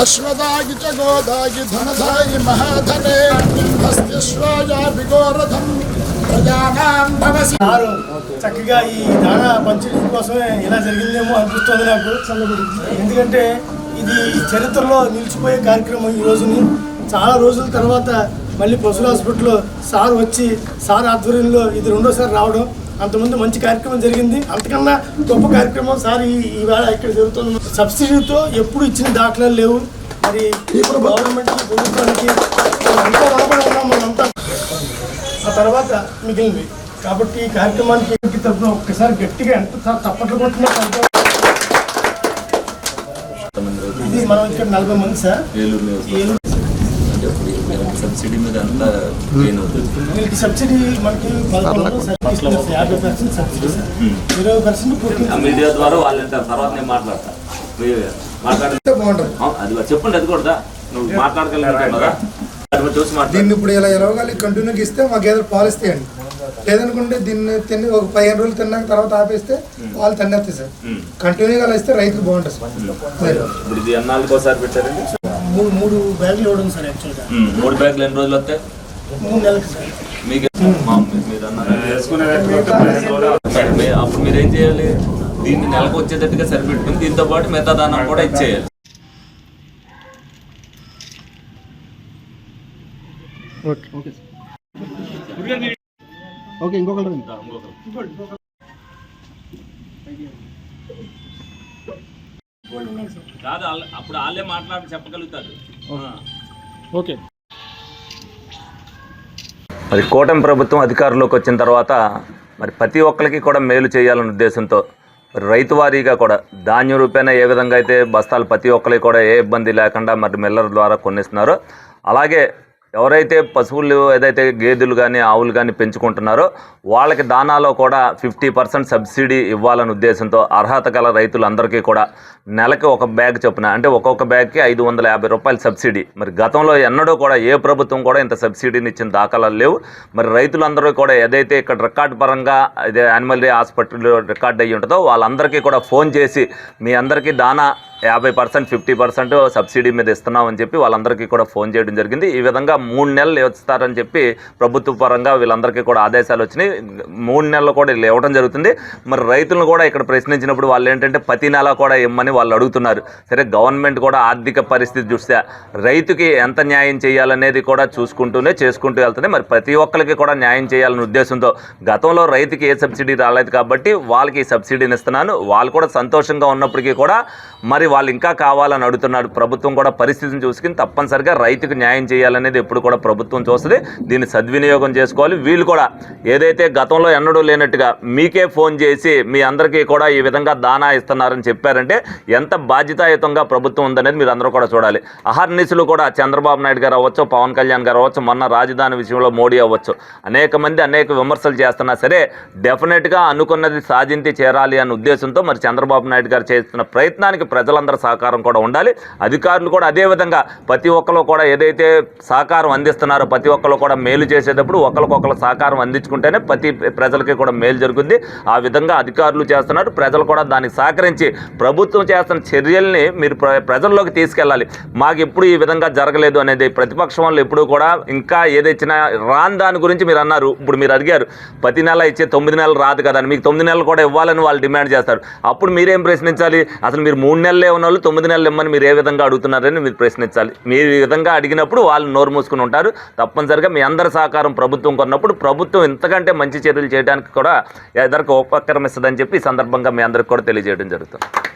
అశ్వదాగి ధనదాగి మహాధనే హస్తిశ్వాయ విగోరథం ప్రజానాం భవసి sir చక్కగా ఈ దాణా పంచడం కోసమే ఇలా జరిగిందేమో అనిపిస్తుంది నాకు. ఎందుకంటే ఇది చరిత్రలో నిలిచిపోయే కార్యక్రమం ఈ రోజుని. చాలా రోజుల తర్వాత మళ్ళీ పశువుల హాస్పిటల్లో సార్ వచ్చి సార్ ఆధ్వర్యంలో ఇది రెండోసారి రావడం అంతకుముందు మంచి కార్యక్రమం జరిగింది. అంతకన్నా గొప్ప కార్యక్రమం సార్ ఈ ఈవేళ ఇక్కడ జరుగుతుంది సబ్సిడీతో ఎప్పుడు ఇచ్చిన దాఖలాలు లేవు. మరి ఇప్పుడు గవర్నమెంట్కి ప్రభుత్వానికి అంతా రుణపడి ఉన్నాం మనంతా ఆ తర్వాత మిగిలింది. కాబట్టి ఈ కార్యక్రమానికి తరఫున ఒక్కసారి గట్టిగా ఎంత తప్పట్లు కొట్టినా. ఇది మనం ఇక్కడ నలభై మంది సార్. ఏలూరు నియోజకవర్గం ఏలూరు అంటే ఇప్పుడు ఈ సబ్సిడీ మీద అంతా గెయిన్ అవుతుంది వీళ్ళకి సబ్సిడీ మనకి. యాభై పర్సెంట్ సబ్సిడీ ఇరవై మీడియా ద్వారా వాళ్ళు తర్వాత నేను మాట్లాడతా మీరు మాట్లాడితే బాగుంటుంది. అది చెప్పండి అది కూడా నువ్వు మాట్లాడగలిగితే కదా. అది మరి చూసి దీన్ని ఇప్పుడు ఇలా ఎలవగాలి కంటిన్యూగా ఇస్తే మా గేదెలు పాలు ఇస్తాయండి లేదనుకుంటే దీన్ని తిని ఒక పదిహేను రోజులు తిన్నాక తర్వాత ఆపేస్తే పాలు తన్నేస్తాయి సార్. కంటిన్యూగా ఇస్తే రైతులు బాగుంటుంది సార్. ఇప్పుడు ఇది ఎన్నాళ్ళకి ఒకసారి పెట్టారండి? మూడు మూడు బ్యాగులు ఇవ్వడం సార్ యాక్చువల్గా. మూడు బ్యాగులు ఎన్ని రోజులు వస్తాయి? మూడు నెలలకు సార్. మీకు? మీరు అన్నారు అప్పుడు మీరు ఏం చేయాలి? దీన్ని నెలకు వచ్చేటట్టుగా సరిపెట్టుకుని దీంతో పాటు మిగతా దానం కూడా ఇచ్చేయాలి. ఓకే. ఇంకొకటి కాదు అప్పుడు వాళ్ళే మాట్లాడి చెప్పగలుగుతారు. ఓకే. మరి కూటమి ప్రభుత్వం అధికారంలోకి వచ్చిన తర్వాత మరి ప్రతి ఒక్కరికి కూడా మేలు చేయాలనే ఉద్దేశంతో మరి రైతు వారీగా కూడా ధాన్యం రూపేణా ఏ విధంగా అయితే బస్తాలు ప్రతి ఒక్కరికి కూడా ఏ ఇబ్బంది లేకుండా మరి మిల్లర్ ద్వారా కొనిస్తున్నారో అలాగే ఎవరైతే పశువులు ఏదైతే గేదెలు కానీ ఆవులు కానీ పెంచుకుంటున్నారో వాళ్ళకి దానాలో కూడా ఫిఫ్టీ పర్సెంట్ సబ్సిడీ ఇవ్వాలనే ఉద్దేశంతో అర్హత గల రైతులందరికీ కూడా నెలకి ఒక బ్యాగ్ చొప్పున అంటే ఒక్కొక్క బ్యాగ్కి ఐదు వందల యాభై రూపాయలు సబ్సిడీ. మరి గతంలో ఎన్నడూ కూడా ఏ ప్రభుత్వం కూడా ఇంత సబ్సిడీని ఇచ్చిన దాఖలాలు లేవు. మరి రైతులందరూ కూడా ఏదైతే ఇక్కడ రికార్డ్ పరంగా ఇదే యానిమల్ హాస్పిటల్లో రికార్డ్ అయ్యి ఉంటుందో వాళ్ళందరికీ కూడా ఫోన్ చేసి మీ అందరికీ దానా యాభై పర్సెంట్ ఫిఫ్టీ పర్సెంట్ సబ్సిడీ మీద ఇస్తున్నామని చెప్పి వాళ్ళందరికీ కూడా ఫోన్ చేయడం జరిగింది. ఈ విధంగా మూడు నెలలు ఇస్తారని చెప్పి ప్రభుత్వ పరంగా వీళ్ళందరికీ కూడా ఆదేశాలు వచ్చినాయి. మూడు నెలలు కూడా వీళ్ళు ఇవ్వడం జరుగుతుంది. మరి రైతులను కూడా ఇక్కడ ప్రశ్నించినప్పుడు వాళ్ళు ఏంటంటే ప్రతి నెల కూడా ఇమ్మని వాళ్ళు అడుగుతున్నారు. సరే గవర్నమెంట్ కూడా ఆర్థిక పరిస్థితి చూస్తే రైతుకి ఎంత న్యాయం చేయాలనేది కూడా చూసుకుంటూనే చేసుకుంటూ వెళ్తుంది. మరి ప్రతి ఒక్కరికి కూడా న్యాయం చేయాలనే ఉద్దేశంతో గతంలో రైతుకి ఏ సబ్సిడీ రాలేదు కాబట్టి వాళ్ళకి సబ్సిడీని ఇస్తున్నాను. వాళ్ళు కూడా సంతోషంగా ఉన్నప్పటికీ కూడా మరి వాళ్ళు ఇంకా కావాలని అడుగుతున్నారు. ప్రభుత్వం కూడా పరిస్థితిని చూసుకుని తప్పనిసరిగా రైతుకు న్యాయం చేయాలనేది ఎప్పుడు కూడా ప్రభుత్వం చూస్తుంది. దీన్ని సద్వినియోగం చేసుకోవాలి. వీళ్ళు కూడా ఏదైతే గతంలో ఎన్నడూ లేనట్టుగా మీకే ఫోన్ చేసి మీ అందరికీ కూడా ఈ విధంగా దానా ఇస్తున్నారని చెప్పారంటే ఎంత బాధ్యతాయుతంగా ప్రభుత్వం ఉందనేది మీరు అందరూ కూడా చూడాలి. అహర్నిశలు కూడా చంద్రబాబు నాయుడు గారు అవ్వచ్చు పవన్ కళ్యాణ్ గారు అవ్వచ్చు మొన్న రాజధాని విషయంలో మోడీ అవ్వచ్చు. అనేక మంది అనేక విమర్శలు చేస్తున్నా సరే డెఫినెట్గా అనుకున్నది సాధించి చేరాలి అనే ఉద్దేశంతో మరి చంద్రబాబు నాయుడు గారు చేస్తున్న ప్రయత్నానికి ప్రజలందరి సహకారం కూడా ఉండాలి. అధికారులు కూడా అదే విధంగా ప్రతి ఒక్కరు కూడా ఏదైతే సహకారం అందిస్తున్నారో ప్రతి ఒక్కరు కూడా మేలు చేసేటప్పుడు ఒకరికొకరు సహకారం అందించుకుంటేనే ప్రతి ప్రజలకి కూడా మేలు జరుగుతుంది ఆ విధంగా అధికారులు చేస్తున్నారు. ప్రజలు కూడా దానికి సహకరించి ప్రభుత్వం చేస్తున్న చర్యల్ని మీరు ప్ర- ప్రజల్లోకి తీసుకెళ్ళాలి. మాకు ఎప్పుడు ఈ విధంగా జరగలేదు అనేది ప్రతిపక్షం వాళ్ళు ఎప్పుడు కూడా ఇంకా ఏదైనా రాని దాని గురించి మీరు అన్నారు. ఇప్పుడు మీరు అడిగారు ప్రతి నెల ఇచ్చే తొమ్మిది నెలలు రాదు కదా మీకు తొమ్మిది నెలలు కూడా ఇవ్వాలని వాళ్ళు డిమాండ్ చేస్తారు. అప్పుడు మీరేం ప్రశ్నించాలి? అసలు మీరు మూడు నెలలే ఉన్న వాళ్ళు తొమ్మిది నెలలు ఇమ్మని మీరు ఏ విధంగా అడుగుతున్నారని మీరు ప్రశ్నించాలి. మీరు ఈ విధంగా అడిగినప్పుడు వాళ్ళు నోరు మూసుకుని ఉంటారు. తప్పనిసరిగా మీ అందరి సహకారం ప్రభుత్వం కొన్నప్పుడు ప్రభుత్వం ఇంతకంటే మంచి చర్యలు చేయడానికి కూడా ఎదరికి ఉపక్రమిస్తుందని చెప్పి ఈ సందర్భంగా మీ అందరికి కూడా తెలియజేయడం జరుగుతుంది.